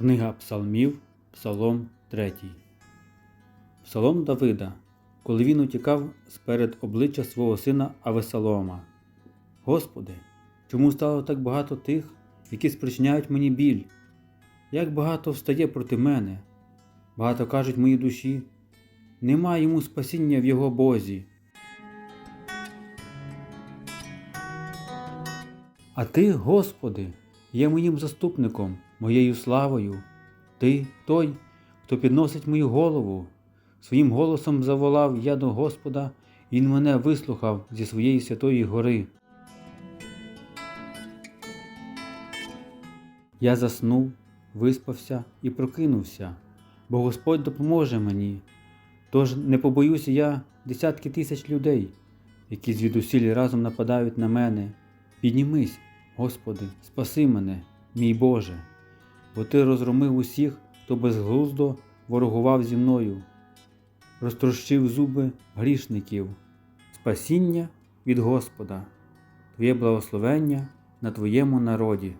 Книга Псалмів, Псалом 3. Псалом Давида, коли він утікав сперед обличчя свого сина Авесалома. Господи, чому стало так багато тих, які спричиняють мені біль? Як багато встає проти мене? Багато кажуть моїй душі, нема йому спасіння в його Бозі. А ти, Господи, є моїм заступником, моєю славою. Ти той, хто підносить мою голову. Своїм голосом заволав я до Господа, і Він мене вислухав зі своєї святої гори. Я заснув, виспався і прокинувся, бо Господь допоможе мені. Тож не побоюся я десятки тисяч людей, які звідусіль разом нападають на мене. Піднімись, Господи, спаси мене, мій Боже, бо Ти розромив усіх, хто безглуздо ворогував зі мною, розтрощив зуби грішників, спасіння від Господа, Твоє благословення на Твоєму народі.